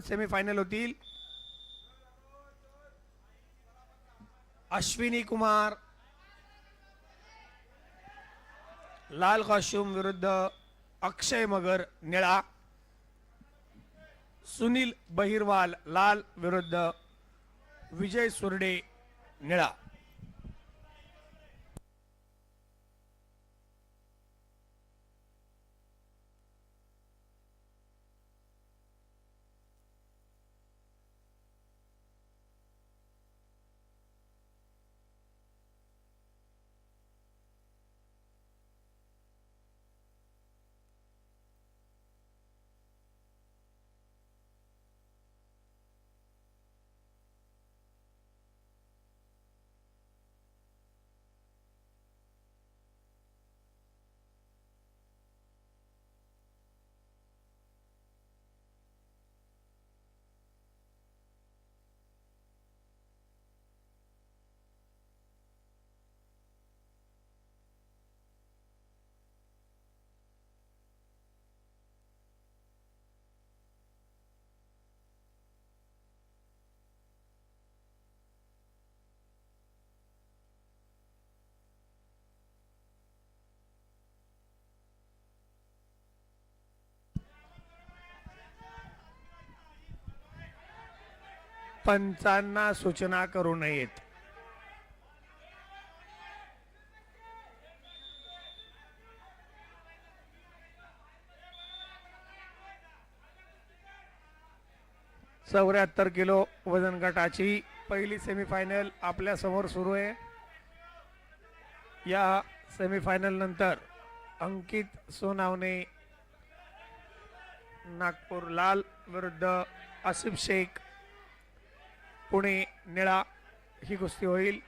Semifinal होतील. Ashwini Kumar Lal costume विरुद्ध अक्षय मगर निळा. सुनील बहिरवाल लाल विरुद्ध विजय सुरडे निळा. पंचांना सूचना करू नयेत. चौऱ्याहत्तर किलो वजन गटाची पहिली सेमीफायनल आपल्यासमोर सुरू आहे. या सेमीफायनल नंतर अंकित सोनावणे नागपूर लाल विरुद्ध आसिफ शेख पुणे निळा ही कुस्ती होईल.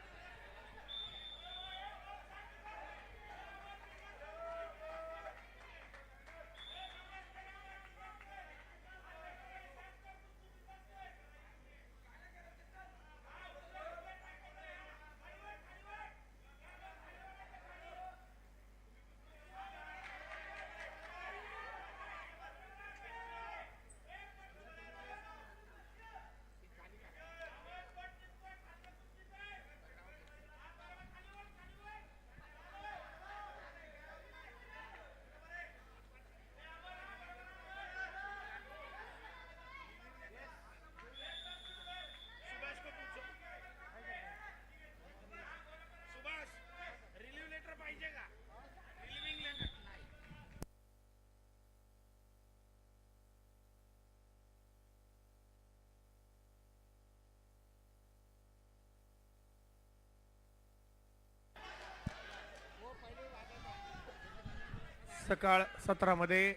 सकाळ सतरामध्ये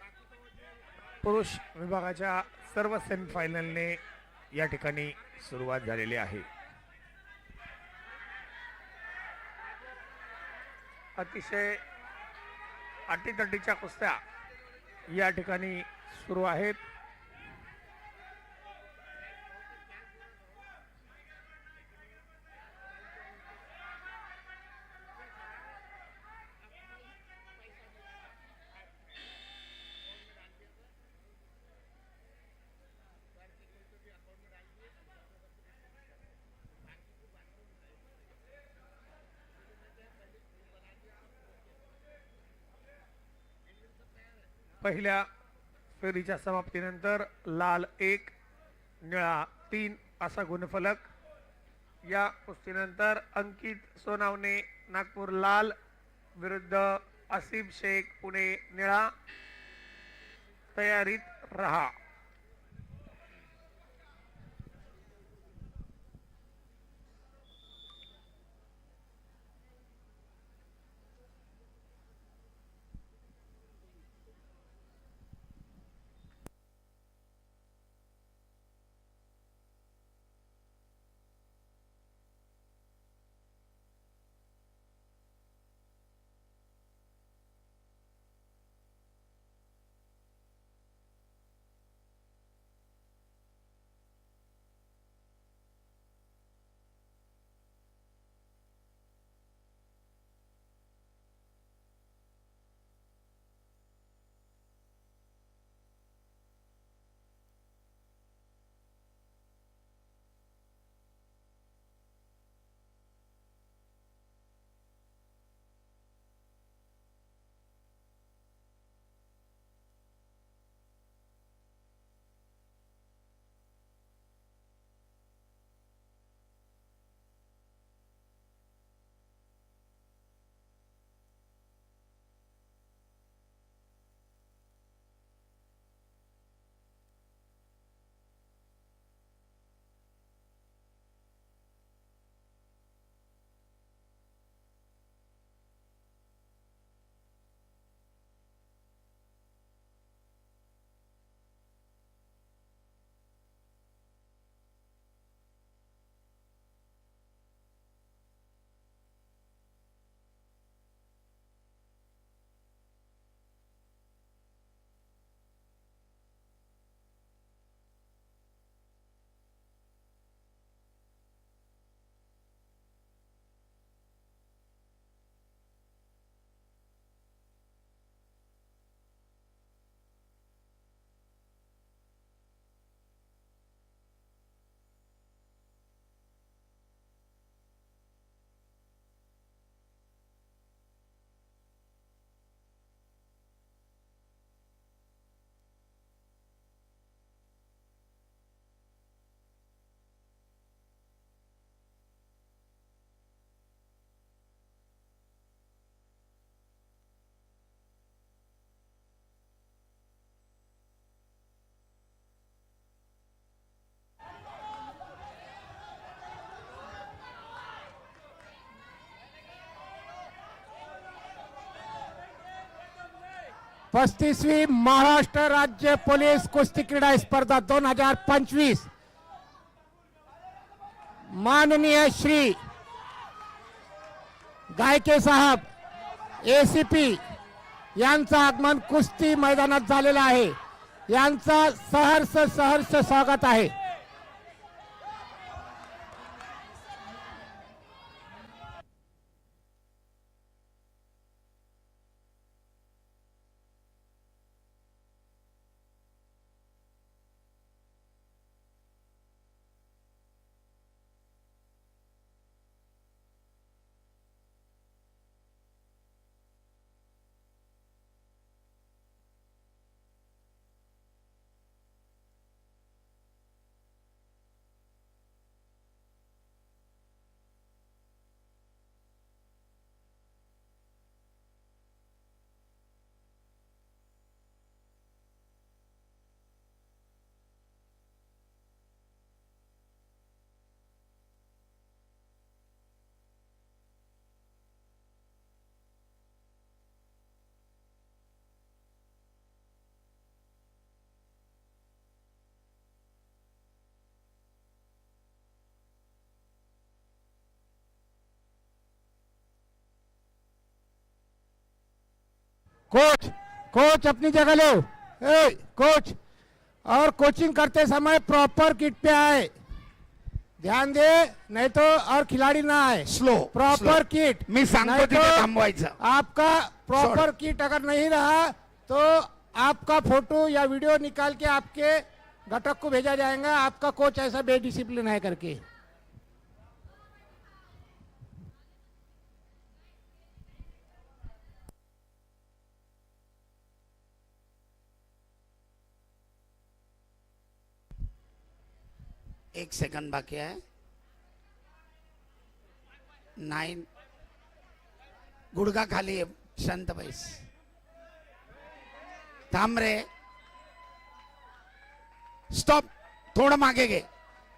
पुरुष विभागाच्या सर्व सेमीफायनलने या ठिकाणी सुरुवात झालेली आहे. अतिशय अटीतटीच्या कुस्त्या या ठिकाणी सुरू आहेत. पहिल्या फेरीच्या समाप्तीनंतर लाल एक निळा तीन असा गुणफलक. या कुस्तीनंतर अंकित सोनावणे नागपूर लाल विरुद्ध आसिफ शेख पुणे निळा तयारीत रहा. पस्तीसवी महाराष्ट्र राज्य पोलीस कुस्ती क्रीडा स्पर्धा दोन हजार पंचवीस. माननीय श्री गायके साहेब एसीपी यांचं आगमन कुस्ती मैदानात झालेलं आहे. यांचा सहर्ष सहर्ष स्वागत आहे. कोच कोच अपनी जगह लो। ए, कोच और कोचिंग करते समय प्रॉपर किट पे आए। ध्यान दे नहीं तो और खिलाड़ी ना आए। Slow proper kit. मी सांगतो तिथे तो थांबवायचं. आपका प्रॉपर किट अगर नहीं रहा तो आपका फ़ोटो या वीडियो निकाल के आपके घटक को भेजा जाएगा। आपका कोच ऐसा बेडिसिप्लिन है करके। एक सेकंड बाकी आहे. नाईन. गुडगा खाली आहे शांत बैस. थांब रे. स्टॉप थोडं मागे घे.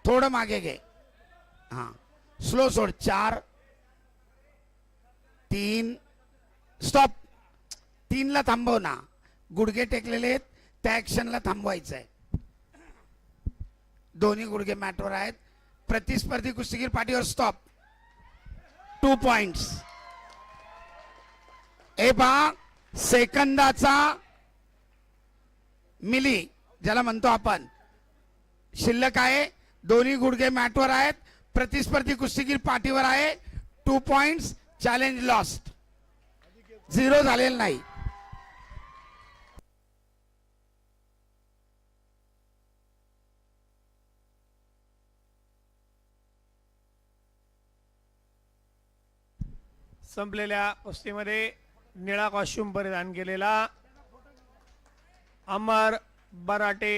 थोडं मागे घे. हा. स्लो सोड. चार. तीन. स्टॉप तीनला थांबव ना. गुडघे टेकलेले आहेत त्या ॲक्शनला थांबवायचं आहे दोन्ही गुडघे मॅटवर आहेत. प्रतिस्पर्धी कुस्तीगीर पाठीवर स्टॉप टू पॉइंट्स ए पहा सेकंदाचा मिली ज्याला म्हणतो आपण. शिल्लक आहे दोन्ही गुडघे मॅटवर आहेत. प्रतिस्पर्धी कुस्तीगीर पाठीवर आहे. Two points challenge lost zero झालेलं नाही. संपलेल्या कुस्तीमध्ये निळा कॉस्ट्युम परिधान केलेला अमर बराटे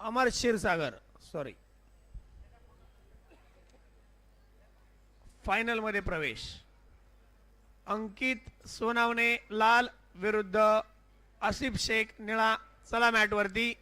अमर क्षीरसागर सॉरी फायनलमध्ये प्रवेश. अंकित सोनावणे लाल विरुद्ध आसिफ शेख निळा चला मॅटवरती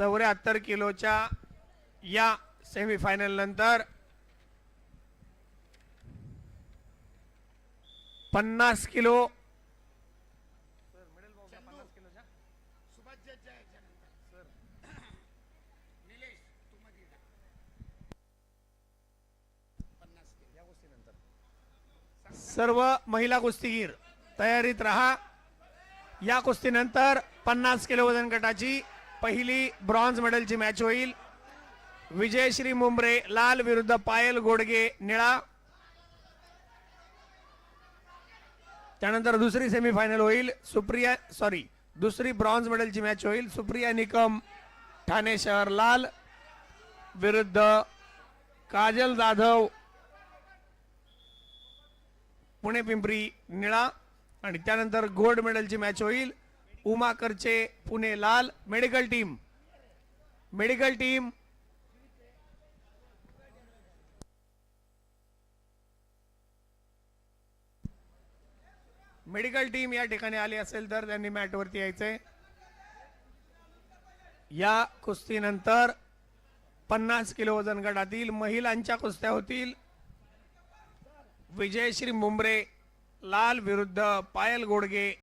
चौऱ्याहत्तर किलोच्या या सेमीफायनल नंतर पन्नास किलो सर्व महिला कुस्तीगीर तयारीत रहा. या कुस्तीनंतर पन्नास किलो वजन गटाची पहिली ब्रॉन्झ मेडलची मॅच होईल. विजयश्री मुंबरे लाल विरुद्ध पायल गोडगे निळा. त्यानंतर दुसरी सेमीफायनल होईल. सुप्रिया सॉरी दुसरी ब्रॉन्झ मेडलची मॅच होईल. सुप्रिया निकम ठाणे शहर लाल. विरुद्ध काजल जाधव. पुणे पिंपरी निळा. आणि त्यानंतर गोल्ड मेडलची मॅच होईल. उमा करचे पुणे लाल medical team. Medical team. Medical team या ठिकाणी आली असेल तर त्यांनी मॅटवरती यायचंय. या कुस्तीनंतर पन्नास किलो वजन गटातील महिलांच्या कुस्त्या होतील. विजयश्री मुंबरे लाल विरुद्ध पायल गोडगे